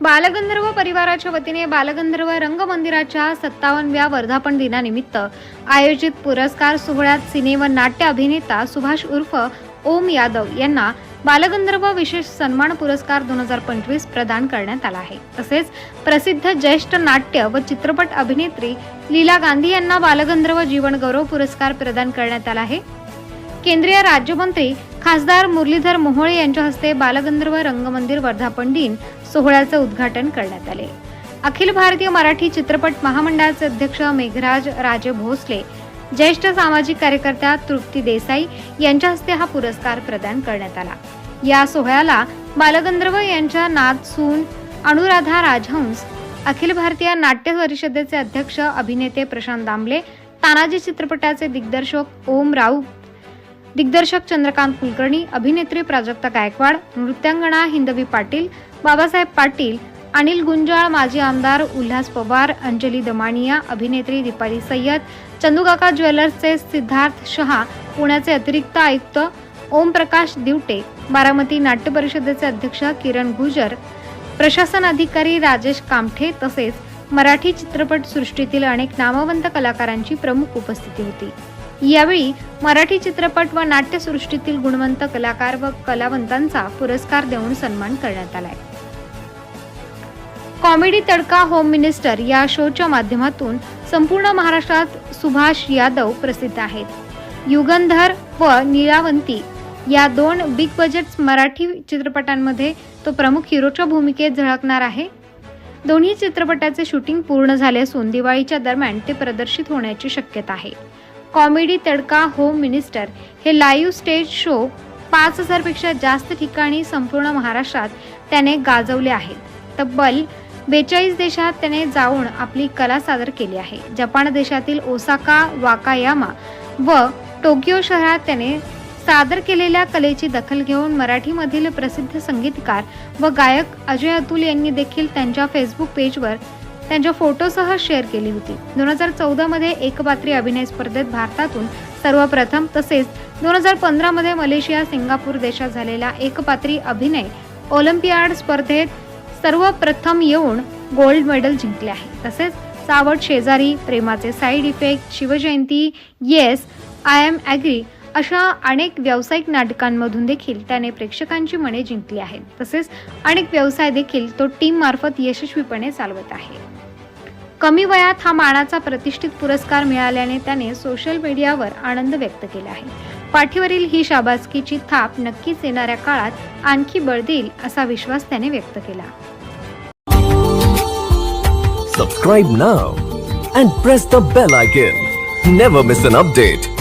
बालगंधर्व परिवाराच्या वतीने बालगंधर्व रंगमंदिराच्या सत्तावनव्या वर्धापन दिनानिमित्त आयोजित पुरस्कार सोहळ्यात सिने व नाट्य अभिनेता सुभाष उर्फ ओम यादव यांना बालगंधर्व विशेष सन्मान पुरस्कार दोन हजार पंचवीस प्रदान करण्यात आला आहे. तसेच प्रसिद्ध ज्येष्ठ नाट्य व चित्रपट अभिनेत्री लीला गांधी यांना बालगंधर्व जीवनगौरव पुरस्कार प्रदान करण्यात आला आहे. केंद्रीय राज्यमंत्री खासदार मुरलीधर मोहोळे यांच्या हस्ते बालगंधर्व रंगमंदिर वर्धापन दिन सोहळ्याचे उद्घाटन करण्यात आले. अखिल भारतीय मराठी चित्रपट महामंडळाचे अध्यक्ष मेघराज राजे भोसले ज्येष्ठ सामाजिक कार्यकर्त्या तृप्ती देसाई यांच्या हस्ते हा पुरस्कार प्रदान करण्यात आला. या सोहळ्याला बालगंधर्व यांच्या नाथ सून अनुराधा राजहंस अखिल भारतीय नाट्य परिषदेचे अध्यक्ष अभिनेते प्रशांत दामले तानाजी चित्रपटाचे दिग्दर्शक ओम राऊत दिग्दर्शक चंद्रकांत कुलकर्णी अभिनेत्री प्राजक्ता गायकवाड नृत्यांगणा हिंदवी पाटील बाबासाहेब पाटील अनिल गुंजाळ माजी आमदार उल्हास पवार अंजली दमानिया अभिनेत्री दीपाली सय्यद चंदूकाका ज्वेलर्सचे सिद्धार्थ शहा पुण्याचे अतिरिक्त आयुक्त ओमप्रकाश दिवटे बारामती नाट्य परिषदेचे अध्यक्ष किरण गुजर प्रशासन अधिकारी राजेश कामठे तसेच मराठी चित्रपट सृष्टीतील अनेक नामवंत कलाकारांची प्रमुख उपस्थिती होती. यावेळी मराठी चित्रपट व नाट्यसृष्टीतील गुणवंत कलाकार व कलावंतांचा पुरस्कार देऊन सन्मान करण्यात आलाय. कॉमेडी तडका होम मिनिस्टर या शोच्या माध्यमातून संपूर्ण महाराष्ट्रात सुभाष यादव प्रसिद्ध आहेत. युगंधर व निळावंती या दोन बिग बजेट मराठी चित्रपटांमध्ये तो प्रमुख हिरोच्या भूमिकेत झळकणार आहे. दोन्ही चित्रपटाचे शूटिंग पूर्ण झाले असून दिवाळीच्या दरम्यान ते प्रदर्शित होण्याची शक्यता आहे. कॉमेडी तडका होम मिनिस्टर. हे लाईव्ह स्टेज शो पाच हजारपेक्षा जास्त ठिकाणी संपूर्ण महाराष्ट्रात त्याने गाजवले आहेत तब्बल बेचाळीस देशात त्याने जाऊन आपली कला सादर केली आहे. जपान देशातील ओसाका वाकायामा व टोकियो शहरात त्याने सादर केलेल्या कलेची दखल घेऊन मराठीमधील प्रसिद्ध संगीतकार व गायक अजय अतुल यांनी देखील त्यांच्या फेसबुक पेजवर त्यांच्या फोटोसह शेअर केली होती. दोन हजार चौदामध्ये एकपात्री अभिनय स्पर्धेत भारतातून सर्वप्रथम तसेच दोन हजार पंधरामध्ये मलेशिया सिंगापूर देशात झालेला एकपात्री अभिनय ऑलिम्पियाड स्पर्धेत सर्वप्रथम येऊन गोल्ड मेडल जिंकले आहे. तसेच सावट शेजारी प्रेमाचे side effect Shivjayanti yes I am agree अशा अनेक व्यावसायिक नाटकांमधून देखील त्याने प्रेक्षकांची मने जिंकली आहेत. तसेच अनेक व्यवसाय देखील तो टीम मार्फत यशस्वीपणे चालवत आहे. कमी वयात हा मानाचा प्रतिष्ठित पुरस्कार मिळाल्याने त्याने सोशल मीडियावर आनंद व्यक्त केला आहे. पाठीवरील ही शाबासकीची थाप नक्कीच येणाऱ्या काळात आणखी बळ देईल असा विश्वास त्याने व्यक्त केला. Subscribe now and press the bell icon never miss an update